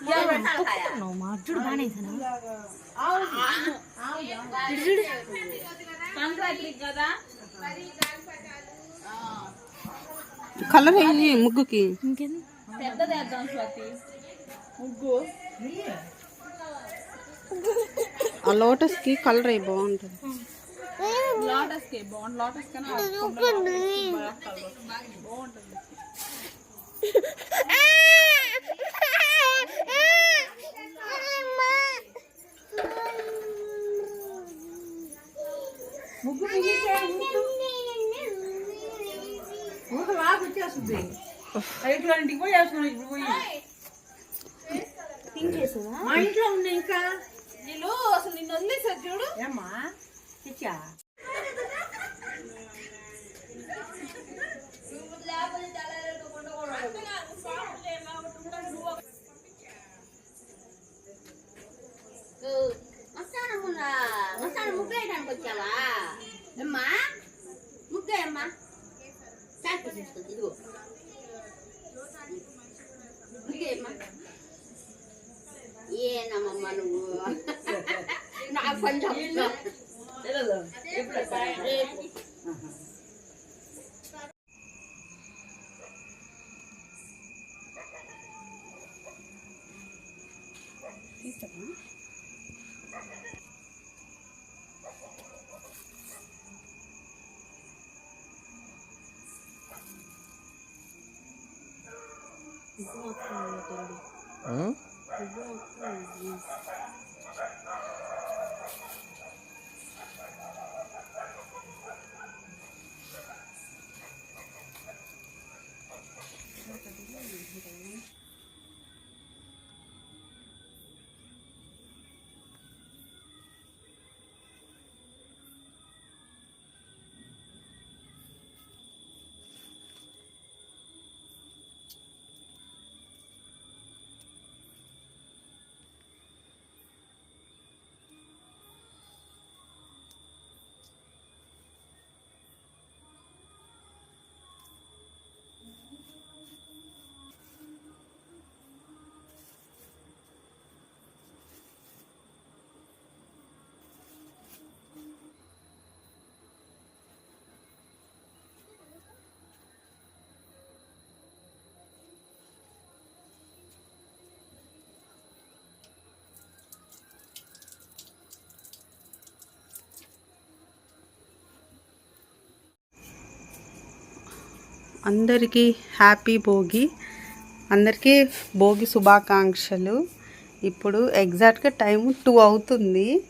మా చూడు బాగానే వేసాను సంక్రాంతి కదా కలర్ వేయి ముగ్గుకి ఇంకేంది పెద్దది వేద్దాం స్వాతి ముగ్గు ఆ లోటస్కి కలర్ అయి బాగుంటుంది లోటస్కి బాగుంది లోటస్ కన్నా బాగుంటుంది ఇంటికి పోయి వేసుకున్నాం ఇప్పుడు పోయి మా ఇంట్లో ఉంది ఇంకా. నీళ్ళు అసలు నిన్ను వదిలేసారు చూడు. ఏమ్మా? తెచ్చా? ముగ్గు వేయడానికి వచ్చావా అమ్మా ముగ్గు అమ్మా తీసుకుంది ఇదిగో. ముగ్గేయమ్మా. ఏనమ్మా నువ్వు? నాకు పని Bizim aklımda döndü. Hı? Bizim aklımda Thank you. అందరికీ హ్యాపీ భోగి. అందరికీ భోగి శుభాకాంక్షలు. ఇప్పుడు ఎగ్జాక్ట్గా టైం టూ అవుతుంది.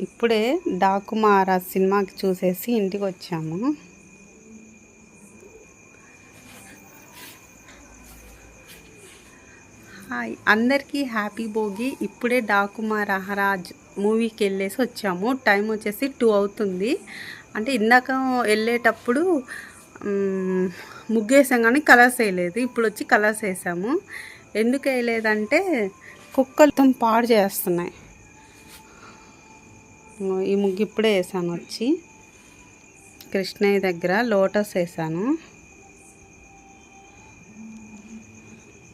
ఇప్పుడే డాకుమారా సినిమాకి చూసేసి ఇంటికి వచ్చాము. హాయ్. అందరికీ హ్యాపీ భోగి. ఇప్పుడే డాకుమార్ మహారాజ్ మూవీకి వెళ్ళేసి వచ్చాము. టైం వచ్చేసి టూ అవుతుంది. అంటే ఇందాక వెళ్ళేటప్పుడు ముగ్గేసాం కానీ కలర్స్ వేయలేదు. ఇప్పుడు వచ్చి కలర్స్ వేసాము. ఎందుకు వేయలేదంటే కుక్కలతో పాడు చేస్తున్నాయి. ఈ ముగ్గు ఇప్పుడే వేసాను వచ్చి. కృష్ణయ్య దగ్గర లోటస్ వేసాను.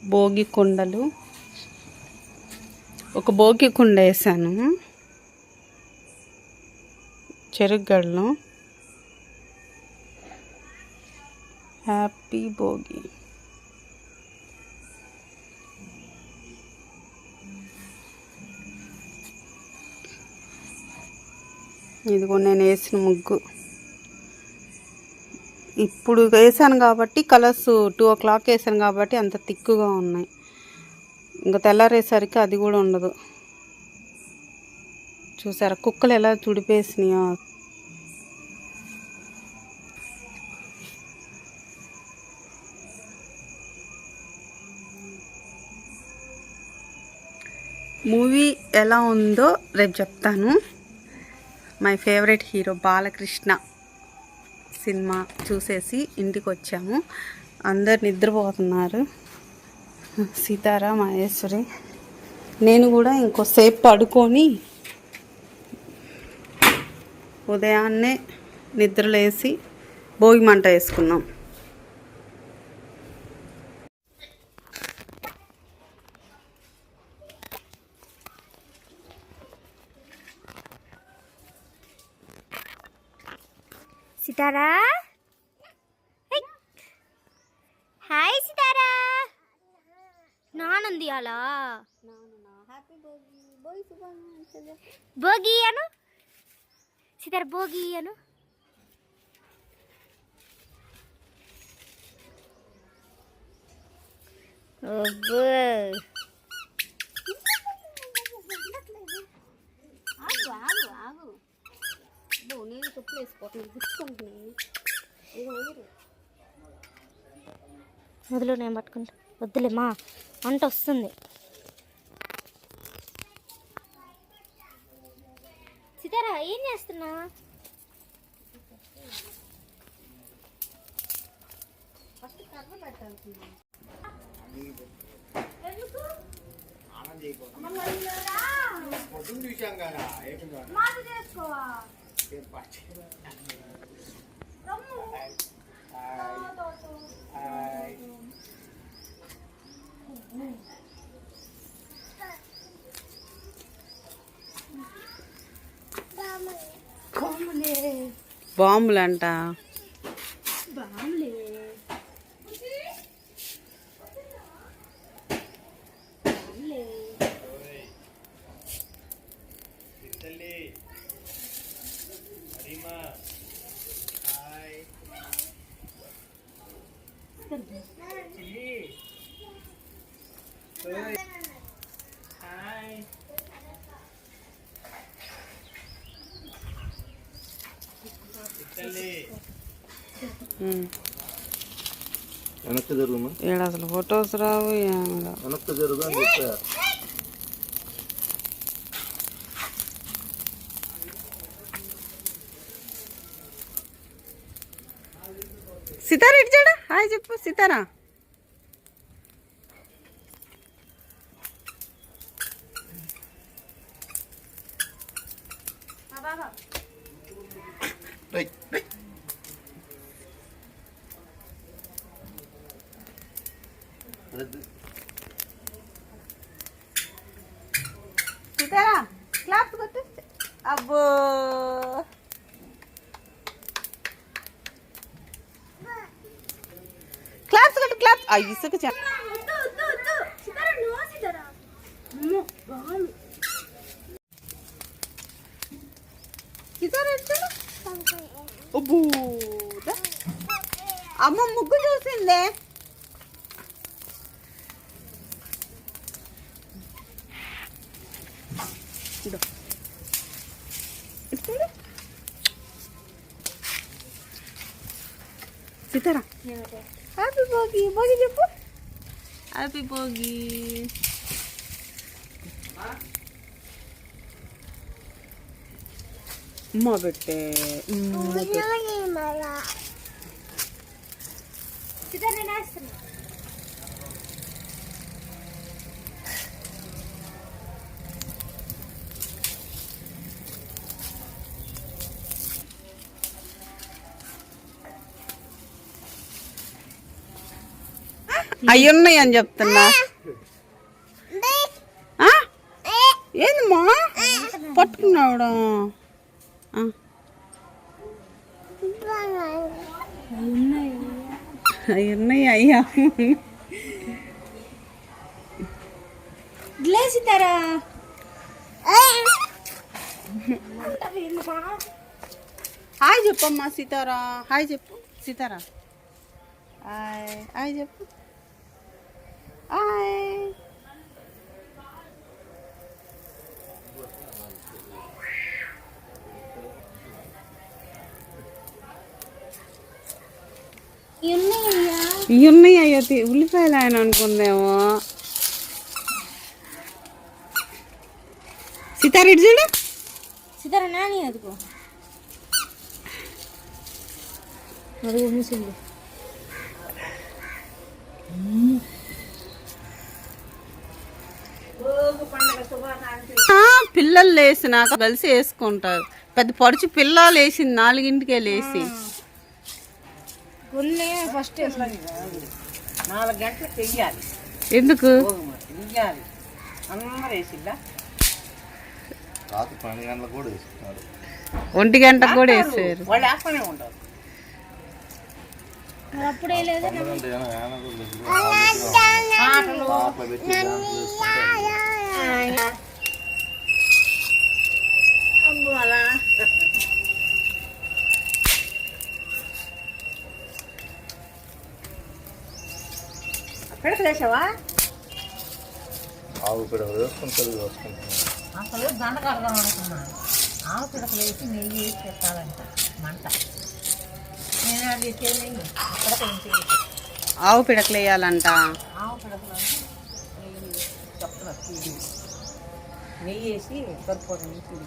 భోగి కుండలు. ఒక భోగి కుండ వేసాను. చెరుగడలు హ్యాపీ భోగి. ఇదిగో నేను వేసిన ముగ్గు. ఇప్పుడు వేసాను కాబట్టి కలర్స్ టూ ఓ క్లాక్ వేసాను కాబట్టి అంత తిక్కుగా ఉన్నాయి. ఇంకా తెల్లారేసరికి అది కూడా ఉండదు. చూసారా కుక్కలు ఎలా తుడిపేసినాయో మూవీ ఎలా ఉందో రేపు చెప్తాను. My favourite hero Balakrishna cinema చూసేసి ఇంటికి వచ్చాము అందరు నిద్రపోతున్నారు. సీతారా మహేశ్వరి నేను కూడా ఇంకోసేపు పడుకొని ఉదయాన్నే నిద్రలేసి భోగి మంట వేసుకున్నాం. సితారా హై. హాయ్ సితారా నానుంది అలా భోగి అను సితార భోగి అను అబ్బో. ఆగు ఆగు ఆగు అబ్బో, వదిలు. నేను పట్టుకుంటా. వద్దులే మా వంట వస్తుంది. సితారా ఏం చేస్తున్నా? పొద్దున్న చూసాం కదా. బాంబులంట తల్లి హరిమా హాయ్ చిల్లి ఓయ్. హాయ్ తల్లి ఉమ్. వెనక్కి జరుగుమా ఈడ అసలు ఫొటోస్ రావు వెనక్కి జరుగు అని చెప్పారు సితారా ఇటు హాయ్ చెప్పు సితారా? Đây, đây. സീതാരാം ക്ലാപ്പ് കൊട്ട് അപ്പോ ക്ലാപ്സ് കൊട്ട് ക്ലാപ്പ് ഐസൊക്കെ ചെയ്യാം దా. అమ్మ ముగ్గు చూసిందే. సీతారా హ్యాపీ భోగి భోగి చెప్పు హ్యాపీ భోగి ఉమ్మ పెట్టే ఉమ్మ పెట్టే. సితారా నేను వేస్తున్నా అవి ఉన్నాయి అని చెప్తున్నా ఆ? ఏందమ్మా పట్టుకున్నావుడా ఆ. అవి ఉన్నాయి అయ్యా లే సితారా హాయ్ చెప్పమ్మా సీతారా. హాయ్ చెప్పు సీతారా. హాయ్ హాయ్ చెప్పు. హాయ్. ఇవి ఉన్నాయి అయ్యో ఉల్లిపాయలు ఆయన అనుకుందేమో. సీతారా చూడు. సితారా నాని అదిగో. ముసింది. ఆ, పిల్లలు లేసినాక కలిసి వేసుకుంటారు. పెద్ద పడుచు పిల్లలు వేసింది నాలుగింటికే లేసి కొన్ని ఫస్ట్ నాలుగు గంటలకు వెయ్యాలి ఎందుకు? వెయ్యాలి అందరూ వేసిల్లా? రాత్రి పన్నెండు గంటలకు కూడా ఒంటి గంటకు కూడా వేసారు వాళ్ళు ఉంటారు అప్పుడే లేదు ఆటలు పెడకలేసావా ఆవు పిడక వేసుకుంటుంది వేసుకుంటుంది అసలు దండ కడదాం అనుకున్నాను ఆవు పిడకలు వేసి నెయ్యి వేసి పెట్టాలంట మంట. నేను అది పిడకలు వేసి ఆవు పిడకలు వేయాలంట. ఆవు పిడకలు నెయ్యి నెయ్యి వేసి కరుపుకోవడం తీగి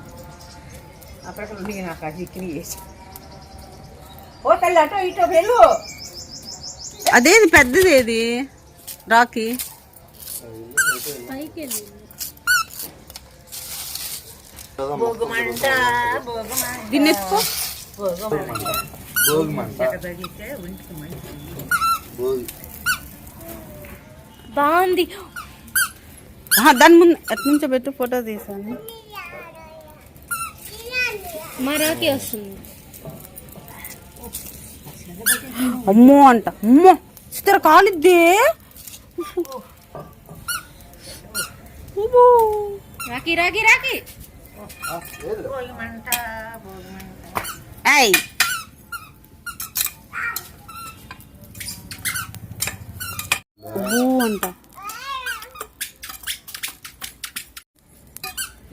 ఆ పిడకలు నీకు నాకు అది ఇక్కిని వేసి. ఓ తల్లి అటో ఇటో వెళ్ళు. అదేది పెద్దది ఏది? రాకి. దీన్ని ఎత్తుకో బాగుంది. దాని ముందు ఎట్ నుంచో పెట్టు ఫోటో తీసాను. మరాకి వస్తుంది. అమ్మో అంట అమ్మో. చిత్ర కాలిద్దే. రాకి రాకి రాకి భోగమంట భోగమంట ఏయ్ ఊ అంట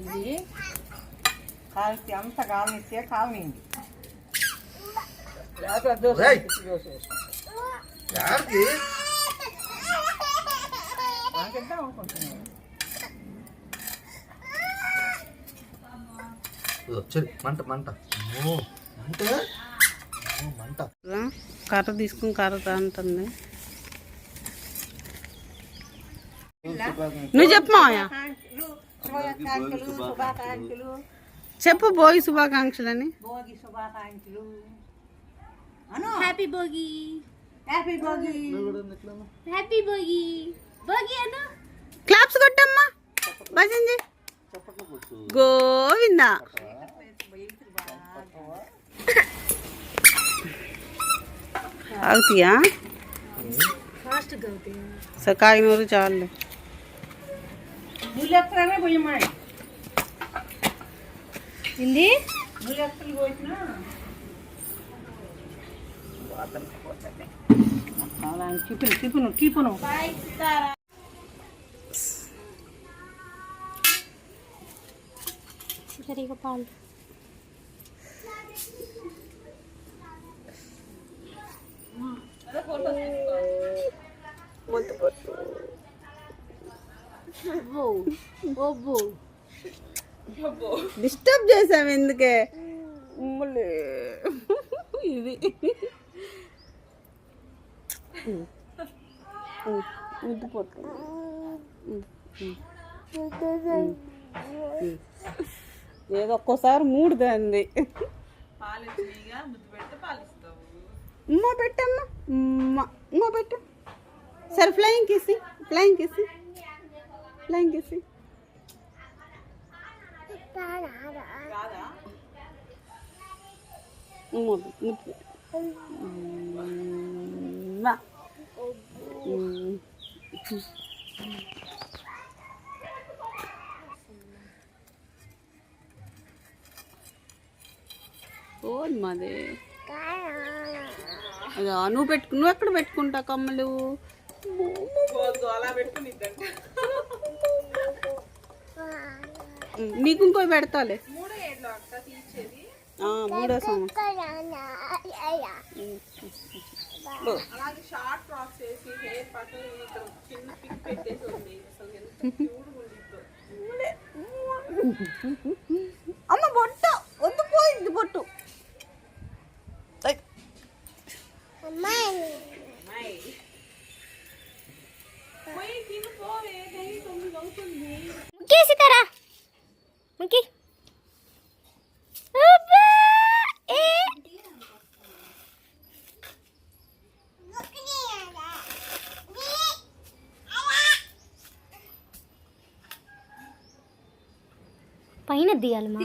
ఇది కాల్చి అంత కాలనిస్తే కాలనింది రేయ్. అనుకుంటున్నాను. వచ్చేది. మంట మంట. మంట? కర్ర తీసుకుని కర్ర అంటుంది నువ్వు చెప్పు మావయ్య. శుభాకాంక్షలు. శుభాకాంక్షలు చెప్పు భోగి శుభాకాంక్షలని. భోగి శుభాకాంక్షలు. Anu. Happy Bhogi happy Bhogi happy Bhogi claps కొట్టమ్మా. భజంజీ గోవిందా. అవుతాయా సరే కాగినూరు చాలు. ఏంది? పోయినా? అలా టిఫిన్ టిఫిన్ టిఫిన్. సరిగా పాలు. డిస్టర్బ్ చేసాము ఎందుకే? ఉమ్మలే. ఇది ముద్దుపోతుంది ఏదో ఒక్కోసారి మూడు దాంది ముద్దు ఇస్తావు. ఉమ్మ పెట్టమ్మా. ఉమ్మ ఉమ్మ పెట్టు. సరే flying kiss flying kiss flying kiss ముద్దు పెట్టు. ఉమ్మ. ఉమ్. ఓ మాది అదో నువ్వు పెట్టుకు నువ్వు ఎక్కడ పెట్టుకుంటావు కమ్మలు? నీకు ఇంకో పెడతాలే. మూడో సంవత్సరం. అలాగే షార్ట్ ఫ్రాక్స్ వేసి హెయిర్ పక్కన ఇక్కడ చిన్న పిక్ పెట్టేసి ఉంది అసలు ఎంత క్యూట్ ఉండిద్దో అమ్మ బొట్టు వద్దు పోయింది బొట్టు నేను తీయాలి మా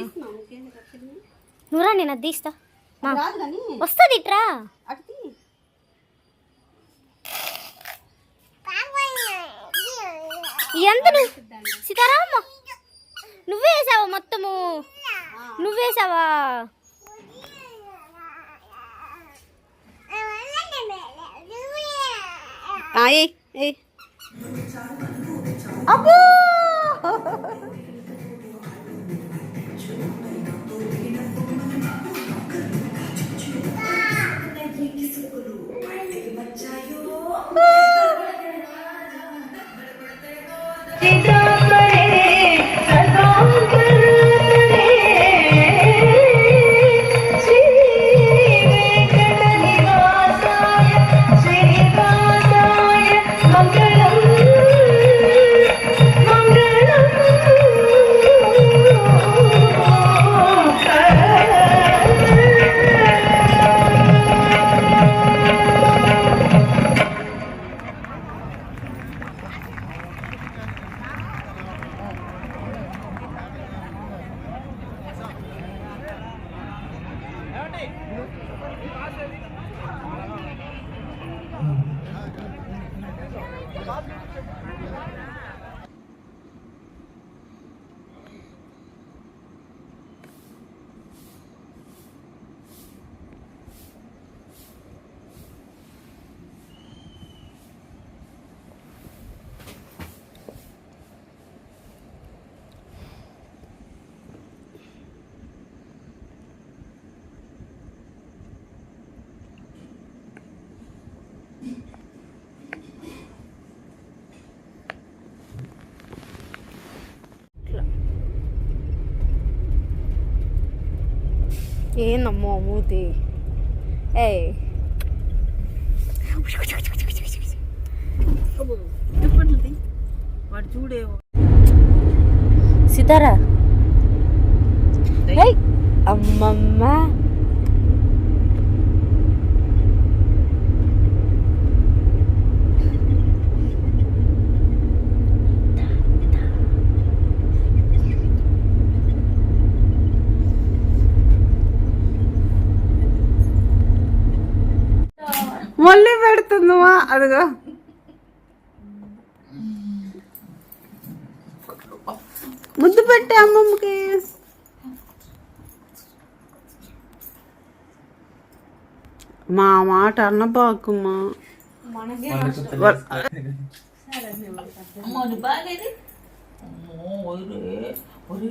నేను అది తీస్తా మా వస్తుంది ఇట్రా. ఎంత సీతారామమ్మ. నువ్వేసావా మొత్తము? నువ్వేసావా అబ్బో! ఏందమ్మో మూతి? ఏ వాడు సీతారా అమ్మమ్మ. పెడుతుందమ్మా అదిగో. ముద్దు పెట్టే అమ్మమ్మకి. మా మాట అమ్మో ఒరే ఒరే.